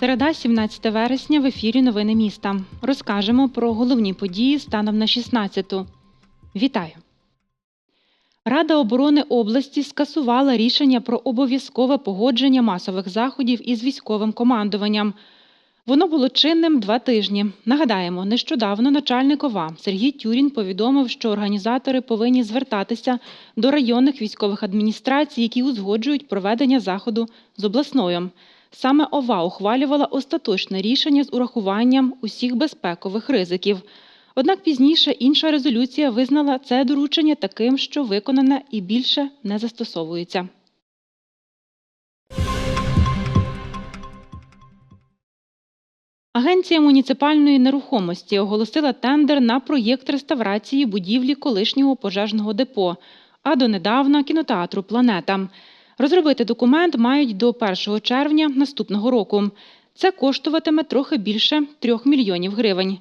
Середа, 17 вересня в ефірі Новини міста. Розкажемо про головні події станом на 16-ту. Вітаю! Рада оборони області скасувала рішення про обов'язкове погодження масових заходів із військовим командуванням. Воно було чинним два тижні. Нагадаємо, нещодавно начальник ОВА Сергій Тюрін повідомив, що організатори повинні звертатися до районних військових адміністрацій, які узгоджують проведення заходу з обласною. Саме ОВА ухвалювала остаточне рішення з урахуванням усіх безпекових ризиків. Однак пізніше інша резолюція визнала це доручення таким, що виконане і більше не застосовується. Агенція муніципальної нерухомості оголосила тендер на проєкт реставрації будівлі колишнього пожежного депо, а донедавна кінотеатру Планета. Розробити документ мають до 1 червня наступного року. Це коштуватиме трохи більше 3 мільйонів гривень.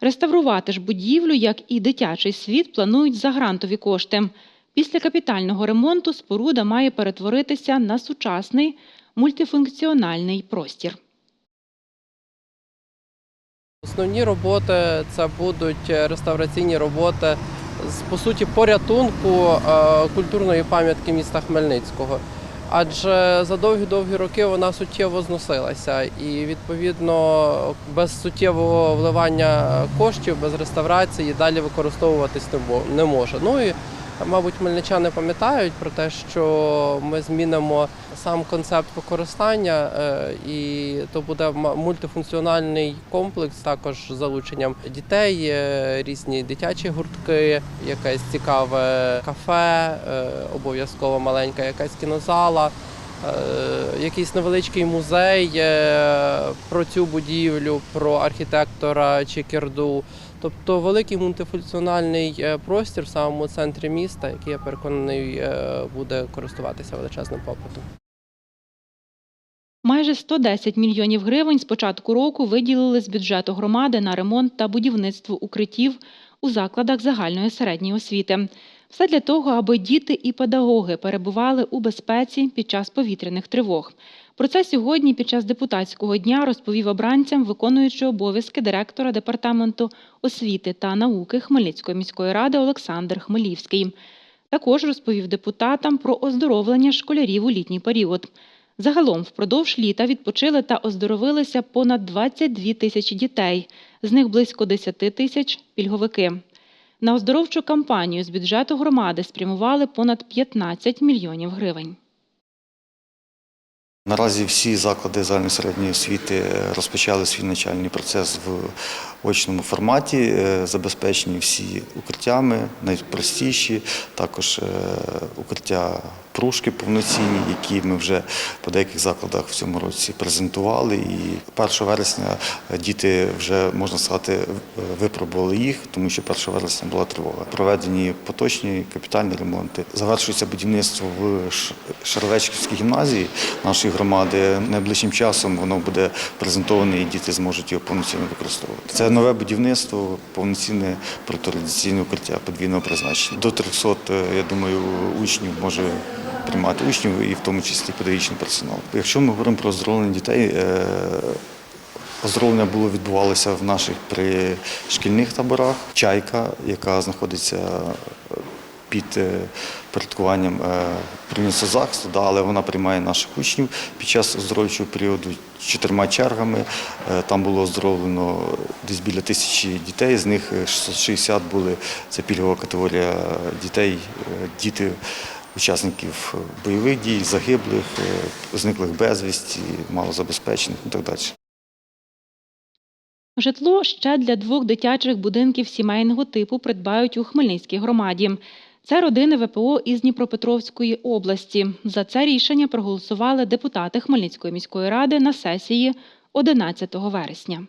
Реставрувати ж будівлю, як і дитячий світ, планують за грантові кошти. Після капітального ремонту споруда має перетворитися на сучасний мультифункціональний простір. Основні роботи це будуть реставраційні роботи з по суті порятунку е, культурної пам'ятки міста Хмельницького. Адже за довгі-довгі роки вона суттєво зносилася, і відповідно без суттєвого вливання коштів, без реставрації далі використовуватись не може. Ну і мабуть, хмельничани пам'ятають про те, що ми змінимо сам концепт використання, е, і то буде мультифункціональний комплекс, також з залученням дітей, е, різні дитячі гуртки, якесь цікаве кафе, е, обов'язково маленька якась кінозала. Якийсь невеличкий музей про цю будівлю, про архітектора Чекірду. Тобто великий мультифункціональний е, простір в самому центрі міста, який я переконаний е, буде користуватися величезним попитом. Майже 110 мільйонів гривень з початку року виділили з бюджету громади на ремонт та будівництво укриттів у закладах загальної середньої освіти. Все для того, аби діти і педагоги перебували у безпеці під час повітряних тривог. Про це сьогодні під час депутатського дня розповів обранцям виконуючий обов'язки директора департаменту освіти та науки Хмельницької міської ради Олександр Хмелівський. Також розповів депутатам про оздоровлення школярів у літній період. Загалом впродовж літа відпочили та оздоровилися понад 22 тисячі дітей, з них близько 10 тисяч пільговики. На оздоровчу кампанію з бюджету громади спрямували понад 15 мільйонів гривень. Наразі всі заклади загальної середньої освіти е, розпочали свій навчальний процес в очному форматі, е, забезпечені всі укриттями, найпростіші, також е, укриття пружки повноцінні, які ми вже по деяких закладах в цьому році презентували. І 1 вересня діти вже, можна сказати, випробували їх, тому що 1 вересня була тривога. Проведені поточні капітальні ремонти. Завершується будівництво в Ш- гімназії нашої громади. Найближчим часом воно буде презентоване і діти зможуть його повноцінно використовувати. Це нове будівництво, повноцінне протирадіаційне укриття подвійного призначення. До 300, е, я думаю, учнів може приймати учнів і в тому числі педагогічний персонал. Якщо ми говоримо про оздоровлення дітей, е, Оздоровлення було відбувалося в наших пришкільних таборах. Чайка, яка знаходиться е, під е, порядкуванням е, приміщення захисту, да, але вона приймає наших учнів під час оздоровчого періоду чотирма чергами. Там було оздоровлено десь біля тисячі дітей, з них е, 660 були це пільгова категорія дітей, діти. Учасників бойових дій, загиблих, е, зниклих безвісті, малозабезпечених і так далі. Житло ще для двох дитячих будинків сімейного типу придбають у Хмельницькій громаді. Це родини ВПО із Дніпропетровської області. За це рішення проголосували депутати Хмельницької міської ради на сесії 11 вересня.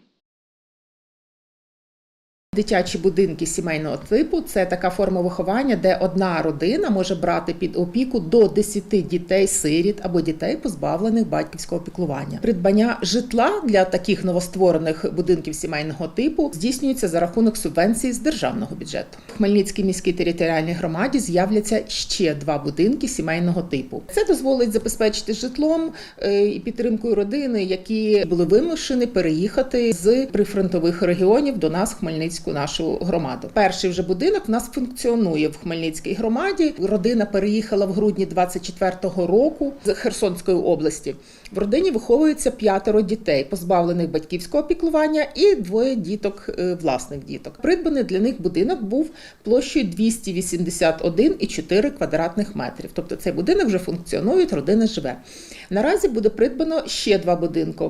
Дитячі будинки сімейного типу це така форма виховання, де одна родина може брати під опіку до 10 дітей сиріт або дітей, позбавлених батьківського піклування. Придбання житла для таких новостворених будинків сімейного типу здійснюється за рахунок субвенцій з державного бюджету. В Хмельницькій міській територіальній громаді з'являться ще два будинки сімейного типу. Це дозволить забезпечити житлом е, і підтримкою родини, які були вимушені переїхати з прифронтових регіонів до нас в нашу громаду. Перший вже будинок в нас функціонує в Хмельницькій громаді. Родина переїхала в грудні 24-го року з Херсонської області. В родині виховується п'ятеро дітей, позбавлених батьківського піклування, і двоє діток, е, власних діток. Придбаний для них будинок був площею 281,4 квадратних метрів. Тобто цей будинок вже функціонує, родина живе. Наразі буде придбано ще два будинки.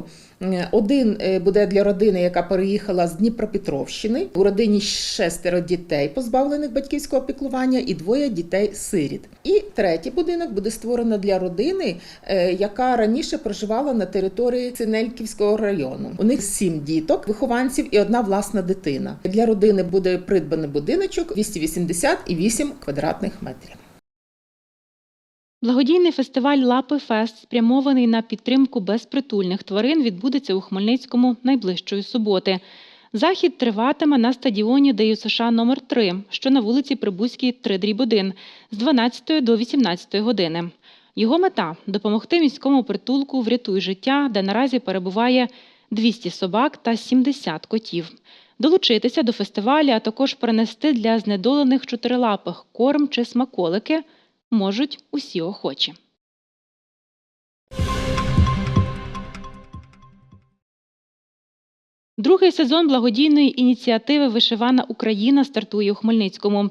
Один е, буде для родини, яка переїхала з Дніпропетровщини. У родині шестеро дітей, позбавлених батьківського піклування, і двоє дітей-сиріт. І третій будинок буде створено для родини, е, яка раніше проживала на території Синельківського району. У них сім діток, вихованців і одна власна дитина. Для родини буде придбаний будиночок 288 квадратних метрів. Благодійний фестиваль Лапи Фест, спрямований на підтримку безпритульних тварин, відбудеться у Хмельницькому найближчої суботи. Захід триватиме на стадіоні ДЮСШ номер 3 що на вулиці Прибузькій 3 дріб 1 з 12 до 18 години. Його мета допомогти міському притулку «Врятуй життя, де наразі перебуває 200 собак та 70 котів. Долучитися до фестивалю, а також принести для знедолених чотирилапих корм чи смаколики можуть усі охочі. Другий сезон благодійної ініціативи Вишивана Україна стартує у Хмельницькому.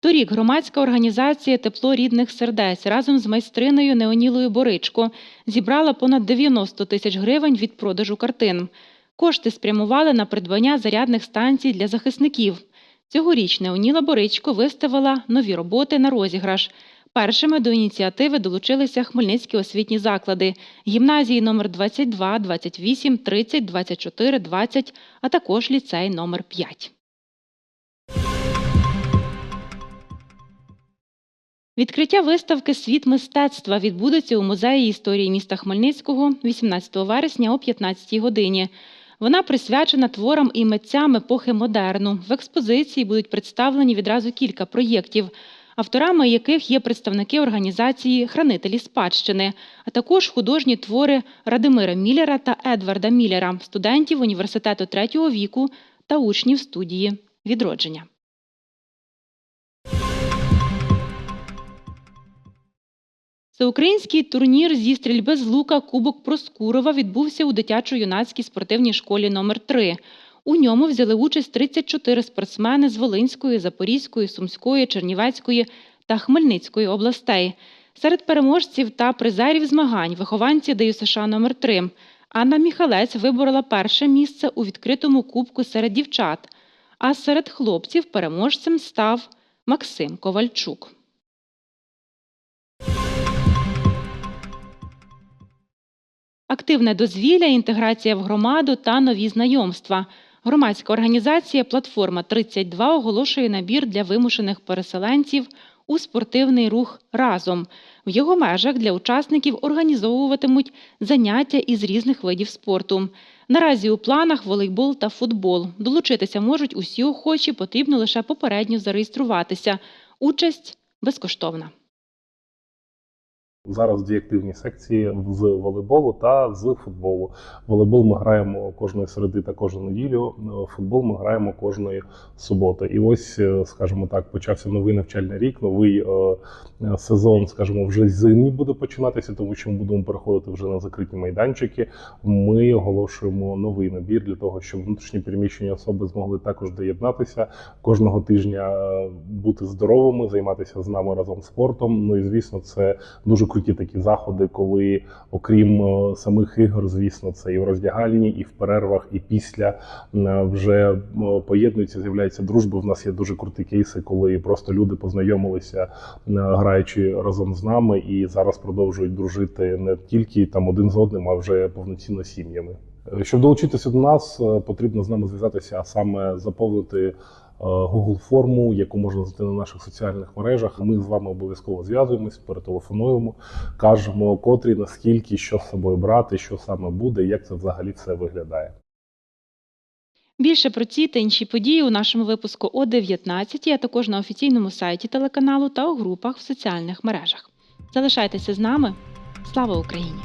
Торік громадська організація Тепло рідних сердець разом з майстриною Неонілою Боричко зібрала понад 90 тисяч гривень від продажу картин. Кошти спрямували на придбання зарядних станцій для захисників. Цьогоріч Неоніла Боричко виставила нові роботи на розіграш. Першими до ініціативи долучилися хмельницькі освітні заклади, гімназії номер 22, 28, 30, 24, 20, а також ліцей номер 5. Відкриття виставки Світ мистецтва відбудеться у музеї історії міста Хмельницького 18 вересня о 15 годині. Вона присвячена творам і митцям епохи модерну. В експозиції будуть представлені відразу кілька проєктів, авторами яких є представники організації Хранителі спадщини, а також художні твори Радимира Міллера та Едварда Міллера, студентів університету третього віку та учнів студії відродження. Всеукраїнський турнір зі стрільби з лука Кубок Проскурова відбувся у дитячо-юнацькій спортивній школі номер 3 У ньому взяли участь 34 спортсмени з Волинської, Запорізької, Сумської, Чернівецької та Хмельницької областей. Серед переможців та призерів змагань вихованці ДЮСШ номер 3 Анна Міхалець виборола перше місце у відкритому кубку серед дівчат, а серед хлопців переможцем став Максим Ковальчук. Активне дозвілля, інтеграція в громаду та нові знайомства. Громадська організація Платформа 32 оголошує набір для вимушених переселенців у спортивний рух разом. В його межах для учасників організовуватимуть заняття із різних видів спорту. Наразі у планах волейбол та футбол. Долучитися можуть усі охочі, потрібно лише попередньо зареєструватися. Участь безкоштовна. Зараз дві активні секції з волейболу та з футболу. Волейбол ми граємо кожної середи та кожну неділю. Футбол ми граємо кожної суботи. І ось, е, скажімо так, почався новий навчальний рік, новий е, сезон, скажімо, вже зимній буде починатися, тому що ми будемо переходити вже на закриті майданчики. Ми оголошуємо новий набір для того, щоб внутрішні переміщені особи змогли також доєднатися кожного тижня, е, бути здоровими, займатися з нами разом спортом. Ну і звісно, це дуже круті такі заходи, коли, окрім е, самих ігор, звісно, це і в роздягальні, і в перервах, і після е, вже е, поєднуються, з'являється дружба. В нас є дуже круті кейси, коли просто люди познайомилися, граючи разом з нами, і зараз продовжують дружити не тільки там один з одним, а вже повноцінно сім'ями. Щоб долучитися до нас, потрібно з нами зв'язатися, а саме заповнити Google форму, яку можна знайти на наших соціальних мережах. Ми з вами обов'язково зв'язуємось, перетелефонуємо, кажемо, котрі, наскільки, що з собою брати, що саме буде, як це взагалі все виглядає. Більше про ці та інші події у нашому випуску о 19, а також на офіційному сайті телеканалу та у групах в соціальних мережах. Залишайтеся з нами. Слава Україні!